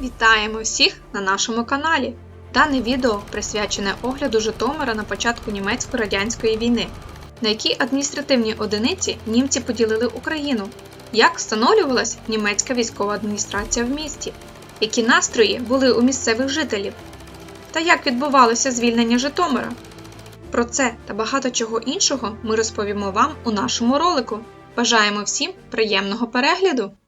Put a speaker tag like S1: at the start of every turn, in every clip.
S1: Вітаємо всіх на нашому каналі. Дане відео присвячене огляду Житомира на початку німецько-радянської війни, на які адміністративні одиниці німці поділили Україну, як встановлювалась німецька військова адміністрація в місті, які настрої були у місцевих жителів, та як відбувалося звільнення Житомира. Про це та багато чого іншого ми розповімо вам у нашому ролику. Бажаємо всім приємного перегляду! –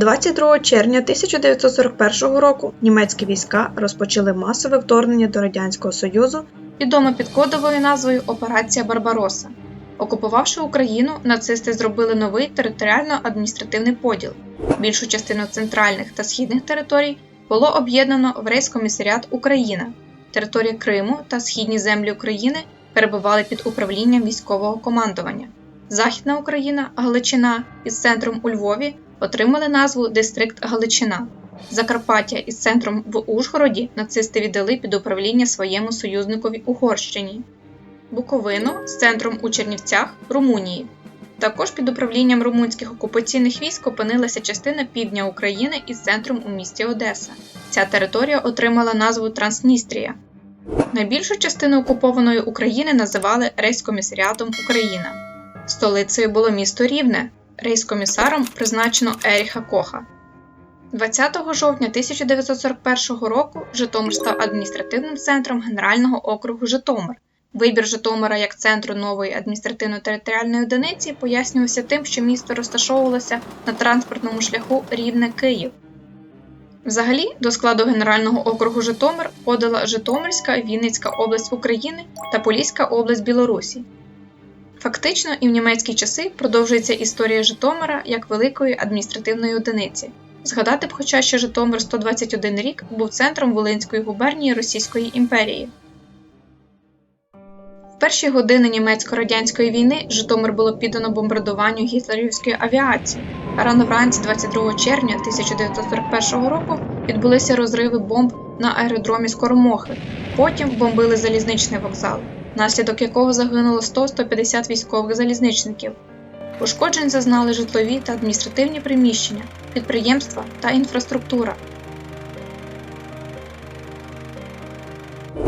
S1: 22 червня 1941 року німецькі війська розпочали масове вторгнення до Радянського Союзу, відоме під кодовою назвою Операція Барбароса. Окупувавши Україну, нацисти зробили новий територіально-адміністративний поділ. Більшу частину центральних та східних територій було об'єднано в рейскомісаріат Україна. Територія Криму та східні землі України перебували під управлінням військового командування. Західна Україна, Галичина із центром у Львові отримали назву Дистрикт Галичина. Закарпаття із центром в Ужгороді нацисти віддали під управління своєму союзникові Угорщині. Буковину з центром у Чернівцях, Румунії. Також під управлінням румунських окупаційних військ опинилася частина півдня України із центром у місті Одеса. Ця територія отримала назву Трансністрія. Найбільшу частину окупованої України називали Рейскомісаріатом Україна. Столицею було місто Рівне. Рейскомісаром призначено Еріха Коха. 20 жовтня 1941 року Житомир став адміністративним центром Генерального округу Житомир. Вибір Житомира як центру нової адміністративно-територіальної одиниці пояснювався тим, що місто розташовувалося на транспортному шляху Рівне Київ. Взагалі, до складу Генерального округу Житомир входила Житомирська, Вінницька область України та Поліська область Білорусі. Фактично, і в німецькі часи продовжується історія Житомира як великої адміністративної одиниці. Згадати б, хоча що Житомир 121 рік був центром Волинської губернії Російської імперії. В перші години німецько-радянської війни Житомир було піддано бомбардуванню гітлерівської авіації. Рано вранці 22 червня 1941 року відбулися розриви бомб на аеродромі Скоромохи. Потім бомбили залізничний вокзал, внаслідок якого загинуло 100-150 військових залізничників. Ушкоджень зазнали житлові та адміністративні приміщення, підприємства та інфраструктура.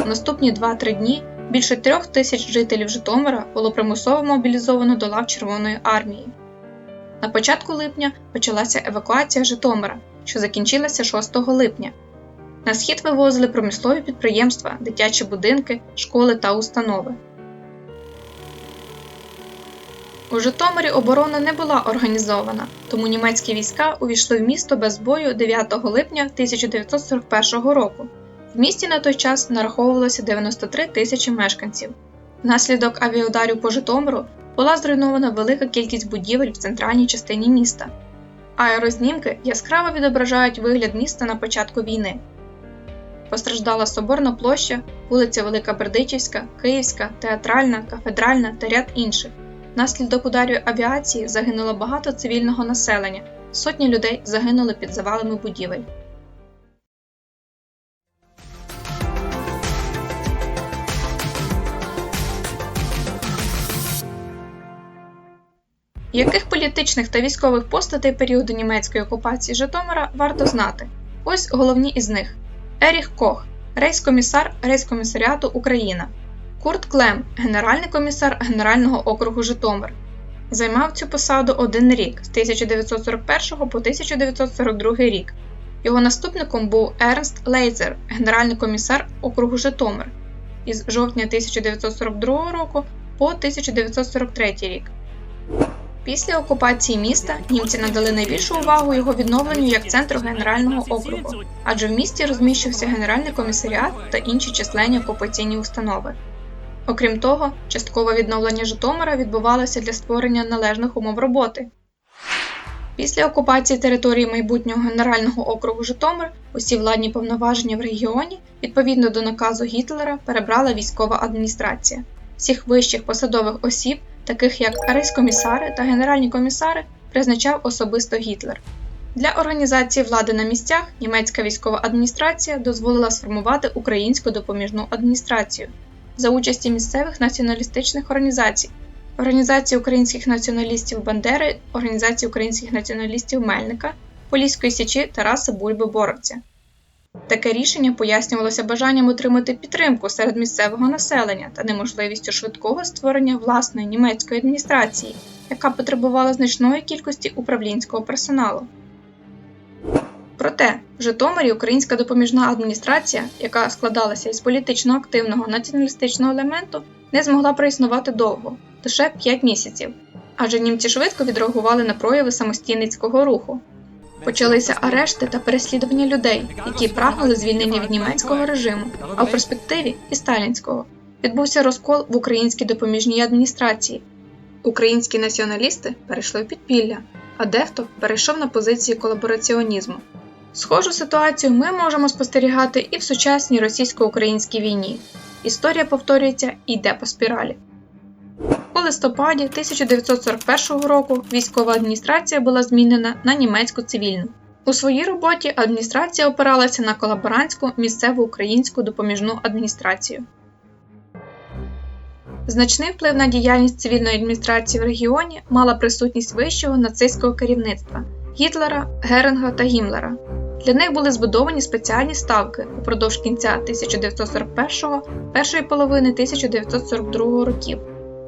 S1: У наступні 2-3 дні більше трьох тисяч жителів Житомира було примусово мобілізовано до лав Червоної армії. На початку липня почалася евакуація Житомира, що закінчилася 6 липня. На схід вивозили промислові підприємства, дитячі будинки, школи та установи. У Житомирі оборона не була організована, тому німецькі війська увійшли в місто без бою 9 липня 1941 року. В місті на той час нараховувалося 93 тисячі мешканців. Внаслідок авіаударів по Житомиру була зруйнована велика кількість будівель в центральній частині міста. Аерознімки яскраво відображають вигляд міста на початку війни. Постраждала Соборна площа, вулиця Велика Бердичівська, Київська, Театральна, Кафедральна та ряд інших. Внаслідок ударів авіації загинуло багато цивільного населення, сотні людей загинули під завалами будівель. Яких політичних та військових постатей періоду німецької окупації Житомира варто знати? Ось головні із них: Еріх Кох, рейскомісар Рейскомісаріату Україна, Курт Клем, генеральний комісар Генерального округу Житомир. Займав цю посаду один рік з 1941 по 1942 рік. Його наступником був Ернст Лейцер, генеральний комісар округу Житомир із жовтня 1942 року по 1943 рік. Після окупації міста німці надали найбільшу увагу його відновленню як центру Генерального округу, адже в місті розміщився Генеральний комісаріат та інші численні окупаційні установи. Окрім того, часткове відновлення Житомира відбувалося для створення належних умов роботи. Після окупації території майбутнього Генерального округу Житомир усі владні повноваження в регіоні відповідно до наказу Гітлера перебрала військова адміністрація. Всіх вищих посадових осіб таких як рейскомісари та генеральні комісари, призначав особисто Гітлер. Для організації влади на місцях німецька військова адміністрація дозволила сформувати українську допоміжну адміністрацію за участі місцевих націоналістичних організацій, Організації українських націоналістів Бандери, Організації українських націоналістів Мельника, Поліської січі Тараса Бульби Боровця. Таке рішення пояснювалося бажанням отримати підтримку серед місцевого населення та неможливістю швидкого створення власної німецької адміністрації, яка потребувала значної кількості управлінського персоналу. Проте в Житомирі українська допоміжна адміністрація, яка складалася із політично активного націоналістичного елементу, не змогла проіснувати довго лише 5 місяців, адже німці швидко відреагували на прояви самостійницького руху. Почалися арешти та переслідування людей, які прагнули звільнення від німецького режиму, а в перспективі і сталінського. Відбувся розкол в українській допоміжній адміністрації. Українські націоналісти перейшли в підпілля, а дехто перейшов на позиції колабораціонізму. Схожу ситуацію ми можемо спостерігати і в сучасній російсько-українській війні. Історія повторюється і йде по спіралі. У листопаді 1941 року військова адміністрація була змінена на німецьку цивільну. У своїй роботі адміністрація опиралася на колаборантську місцеву українську допоміжну адміністрацію. Значний вплив на діяльність цивільної адміністрації в регіоні мала присутність вищого нацистського керівництва Гітлера, Геринга та Гімлера. Для них були збудовані спеціальні ставки упродовж кінця 1941 першої половини 1942 років.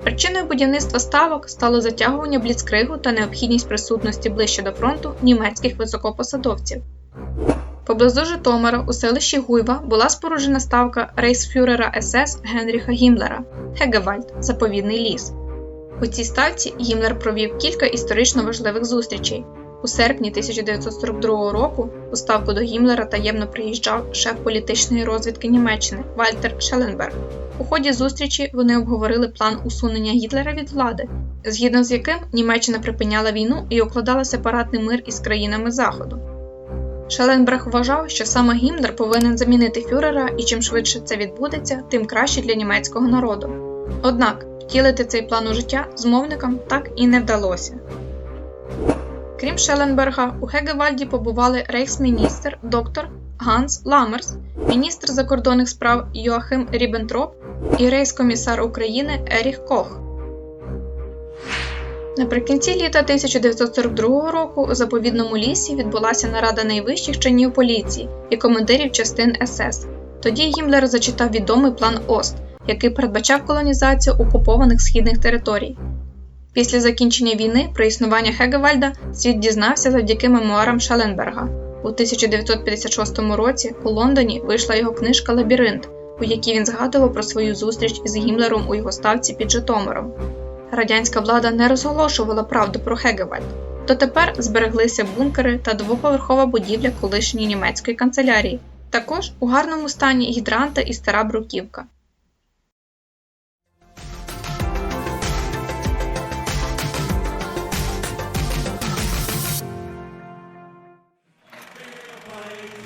S1: Причиною будівництва ставок стало затягування бліцкригу та необхідність присутності ближче до фронту німецьких високопосадовців. Поблизу Житомира у селищі Гуйва була споруджена ставка рейсфюрера СС Генріха Гімлера Гегевальд Заповідний ліс. У цій ставці Гімлер провів кілька історично важливих зустрічей. У серпні 1942 року у ставку до Гімлера таємно приїжджав шеф політичної розвідки Німеччини Вальтер Шелленберг. У ході зустрічі вони обговорили план усунення Гітлера від влади, згідно з яким Німеччина припиняла війну і укладала сепаратний мир із країнами Заходу. Шеленберг вважав, що саме Гімлер повинен замінити фюрера, і чим швидше це відбудеться, тим краще для німецького народу. Однак втілити цей план у життя змовникам так і не вдалося. Крім Шеленберга, у Хегевальді побували рейхсміністр доктор Ганс Ламерс, міністр закордонних справ Йоахим Ріббентроп і рейскомісар України Еріх Кох. Наприкінці літа 1942 року у заповідному лісі відбулася нарада найвищих чинів поліції і командирів частин СС. Тоді Гімлер зачитав відомий план Ост, який передбачав колонізацію окупованих східних територій. Після закінчення війни про існування Хегевальда світ дізнався завдяки мемуарам Шаленберга. У 1956 році у Лондоні вийшла його книжка Лабіринт, у якій він згадував про свою зустріч із Гімлером у його ставці під Житомиром. Радянська влада не розголошувала правду про Хегевальд. Дотепер збереглися бункери та двоповерхова будівля колишньої німецької канцелярії. Також у гарному стані гідранта і стара бруківка.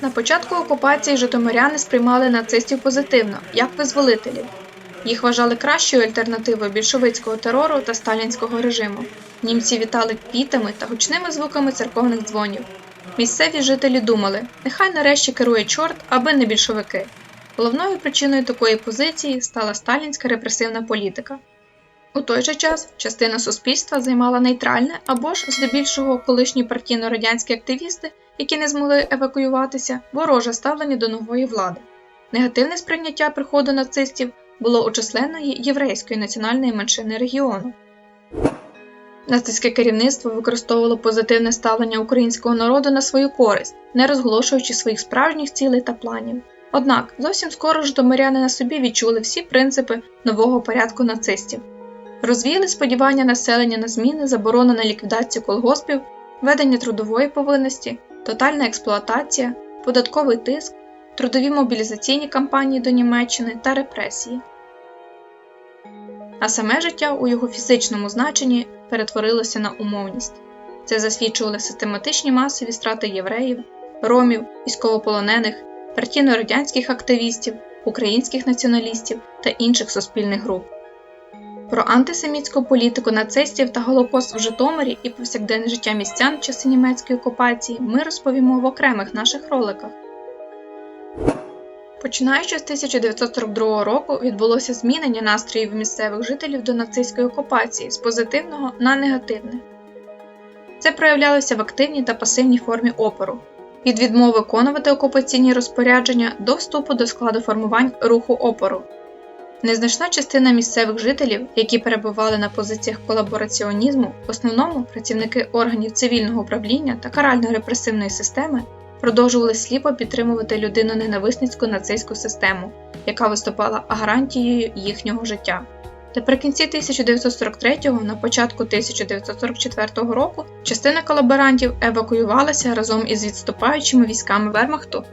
S1: На початку окупації житомиряни сприймали нацистів позитивно, як визволителів. Їх вважали кращою альтернативою більшовицького терору та сталінського режиму. Німці вітали квітами та гучними звуками церковних дзвонів. Місцеві жителі думали, нехай нарешті керує чорт, аби не більшовики. Головною причиною такої позиції стала сталінська репресивна політика. У той же час частина суспільства займала нейтральне або ж здебільшого колишні партійно-радянські активісти, які не змогли евакуюватися, вороже ставлення до нової влади. Негативне сприйняття приходу нацистів було у численної єврейської національної меншини регіону. Нацистське керівництво використовувало позитивне ставлення українського народу на свою користь, не розголошуючи своїх справжніх цілей та планів. Однак зовсім скоро житомиряни на собі відчули всі принципи нового порядку нацистів. Розвіяли сподівання населення на зміни, заборону на ліквідацію колгоспів, ведення трудової повинності, тотальна експлуатація, податковий тиск, трудові мобілізаційні кампанії до Німеччини та репресії. А саме життя у його фізичному значенні перетворилося на умовність. Це засвідчували систематичні масові страти євреїв, ромів, військовополонених, партійно-радянських активістів, українських націоналістів та інших суспільних груп. Про антисемітську політику нацистів та Голокост в Житомирі і повсякденне життя містян в часи німецької окупації ми розповімо в окремих наших роликах. Починаючи з 1942 року відбулося змінення настроїв місцевих жителів до нацистської окупації з позитивного на негативне. Це проявлялося в активній та пасивній формі опору від відмови виконувати окупаційні розпорядження до вступу до складу формувань руху опору. Незначна частина місцевих жителів, які перебували на позиціях колабораціонізму, в основному працівники органів цивільного управління та карально-репресивної системи, продовжували сліпо підтримувати людиноненависницьку нацистську систему, яка виступала гарантією їхнього життя. Наприкінці 1943-го, на початку 1944 року, частина колаборантів евакуювалася разом із відступаючими військами Вермахту.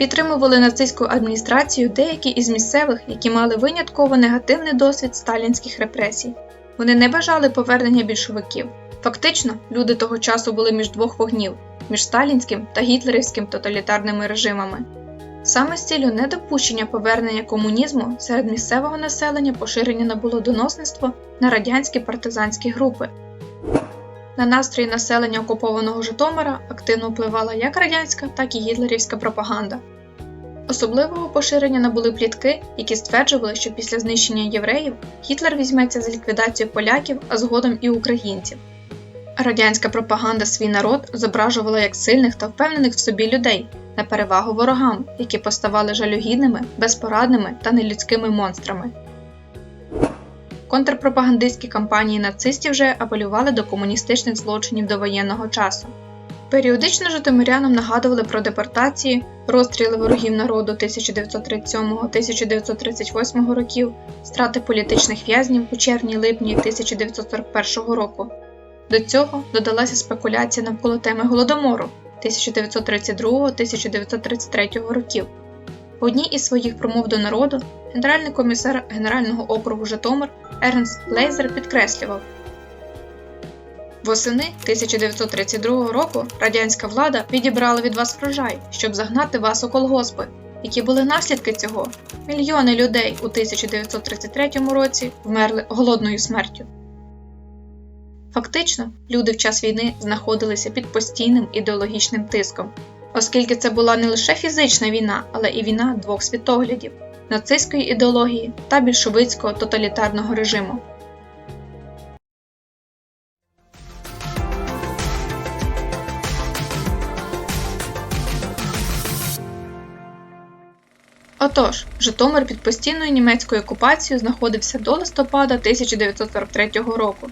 S1: Підтримували нацистську адміністрацію деякі із місцевих, які мали винятково негативний досвід сталінських репресій. Вони не бажали повернення більшовиків. Фактично, люди того часу були між двох вогнів між сталінським та гітлерівським тоталітарними режимами. Саме з ціллю недопущення повернення комунізму серед місцевого населення поширення набуло доносництво на радянські партизанські групи. На настрої населення окупованого Житомира активно впливала як радянська, так і гітлерівська пропаганда. Особливого поширення набули плітки, які стверджували, що після знищення євреїв Гітлер візьметься за ліквідацію поляків, а згодом і українців. Радянська пропаганда свій народ зображувала як сильних та впевнених в собі людей на перевагу ворогам, які поставали жалюгідними, безпорадними та нелюдськими монстрами. Контрпропагандистські кампанії нацистів вже апелювали до комуністичних злочинів довоєнного часу. Періодично житомирянам нагадували про депортації, розстріли ворогів народу 1937-1938 років, страти політичних в'язнів у червні-липні 1941 року. До цього додалася спекуляція навколо теми голодомору 1932-1933 років. В одній із своїх промов до народу генеральний комісар Генерального округу Житомир Ернст Лейзер підкреслював, Восени 1932 року радянська влада відібрала від вас врожай, щоб загнати вас у колгоспи. Які були наслідки цього? Мільйони людей у 1933 році вмерли голодною смертю. Фактично, люди в час війни знаходилися під постійним ідеологічним тиском, оскільки це була не лише фізична війна, але і війна двох світоглядів нацистської ідеології та більшовицького тоталітарного режиму. Отож, Житомир під постійною німецькою окупацією знаходився до листопада 1943 року.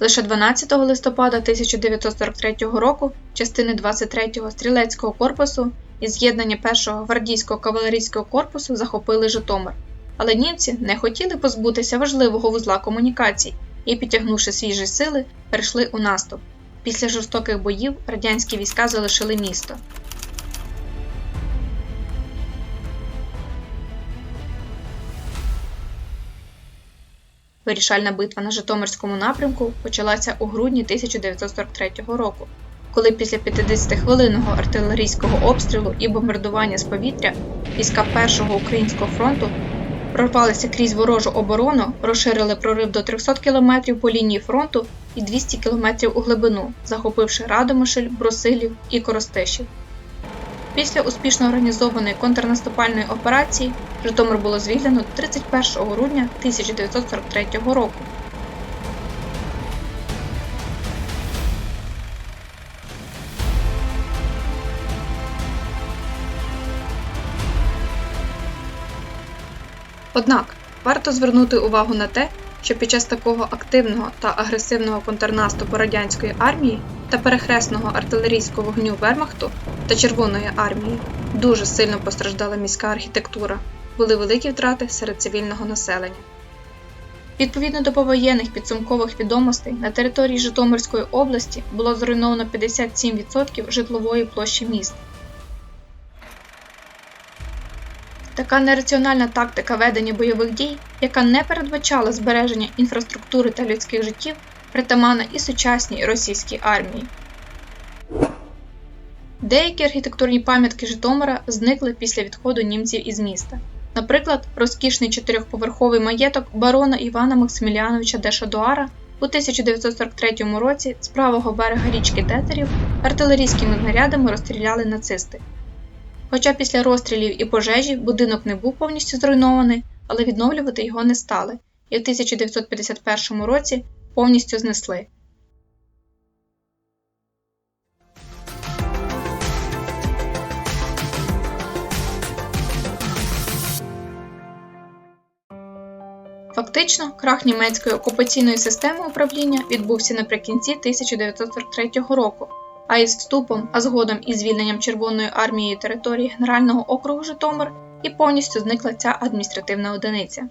S1: Лише 12 листопада 1943 року частини 23-го стрілецького корпусу і з'єднання 1-го гвардійського кавалерійського корпусу захопили Житомир. Але німці не хотіли позбутися важливого вузла комунікацій і, підтягнувши свіжі сили, перейшли у наступ. Після жорстоких боїв радянські війська залишили місто. Вирішальна битва на Житомирському напрямку почалася у грудні 1943 року, коли після 50-хвилинного артилерійського обстрілу і бомбардування з повітря війська Першого українського фронту прорвалися крізь ворожу оборону, розширили прорив до 300 км по лінії фронту і 200 км у глибину, захопивши Радомишль, Брусилів і Коростишів. Після успішно організованої контрнаступальної операції Житомир було звільнено 31 грудня 1943 року. Однак варто звернути увагу на те, що під час такого активного та агресивного контрнаступу радянської армії та перехресного артилерійського вогню Вермахту та Червоної армії дуже сильно постраждала міська архітектура, були великі втрати серед цивільного населення. Відповідно до повоєнних підсумкових відомостей, на території Житомирської області було зруйновано 57% житлової площі міста. Така нераціональна тактика ведення бойових дій, яка не передбачала збереження інфраструктури та людських життів, притаманна і сучасній російській армії. Деякі архітектурні пам'ятки Житомира зникли після відходу німців із міста. Наприклад, розкішний чотирьохповерховий маєток барона Івана Максиміліановича де Шадуара у 1943 році з правого берега річки Тетерів артилерійськими знарядами розстріляли нацисти. Хоча після розстрілів і пожежі будинок не був повністю зруйнований, але відновлювати його не стали, і в 1951 році повністю знесли. Фактично, крах німецької окупаційної системи управління відбувся наприкінці 1943 року, а із вступом, а згодом і звільненням Червоної армії території Генерального округу Житомир і повністю зникла ця адміністративна одиниця.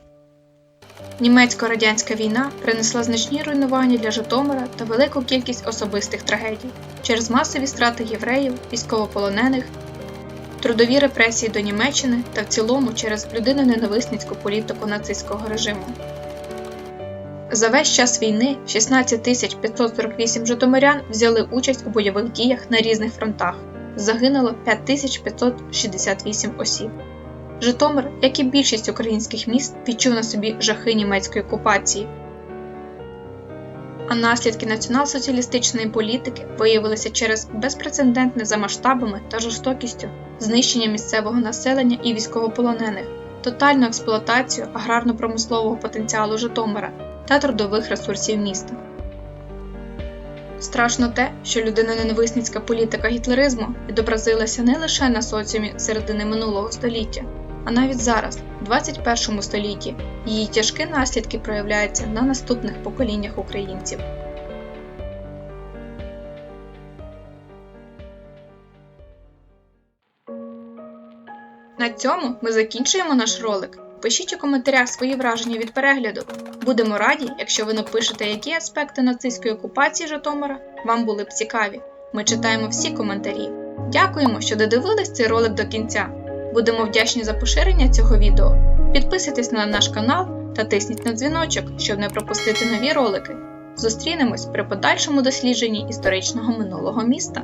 S1: Німецько-радянська війна принесла значні руйнування для Житомира та велику кількість особистих трагедій через масові страти євреїв, військовополонених, трудові репресії до Німеччини та в цілому через людиноненависницьку політику нацистського режиму. За весь час війни 16 548 житомирян взяли участь у бойових діях на різних фронтах. Загинуло 5568 осіб. Житомир, як і більшість українських міст, відчув на собі жахи німецької окупації. А наслідки націонал-соціалістичної політики виявилися через безпрецедентне за масштабами та жорстокістю знищення місцевого населення і військовополонених, тотальну експлуатацію аграрно-промислового потенціалу Житомира та трудових ресурсів міста. Страшно те, що людиноненависницька політика гітлеризму відобразилася не лише на соціумі середини минулого століття, а навіть зараз, в 21 столітті, її тяжкі наслідки проявляються на наступних поколіннях українців. На цьому ми закінчуємо наш ролик. Пишіть у коментарях свої враження від перегляду. Будемо раді, якщо ви напишете, які аспекти нацистської окупації Житомира вам були б цікаві. Ми читаємо всі коментарі. Дякуємо, що додивились цей ролик до кінця. Будемо вдячні за поширення цього відео. Підписуйтесь на наш канал та тисніть на дзвіночок, щоб не пропустити нові ролики. Зустрінемось при подальшому дослідженні історичного минулого міста.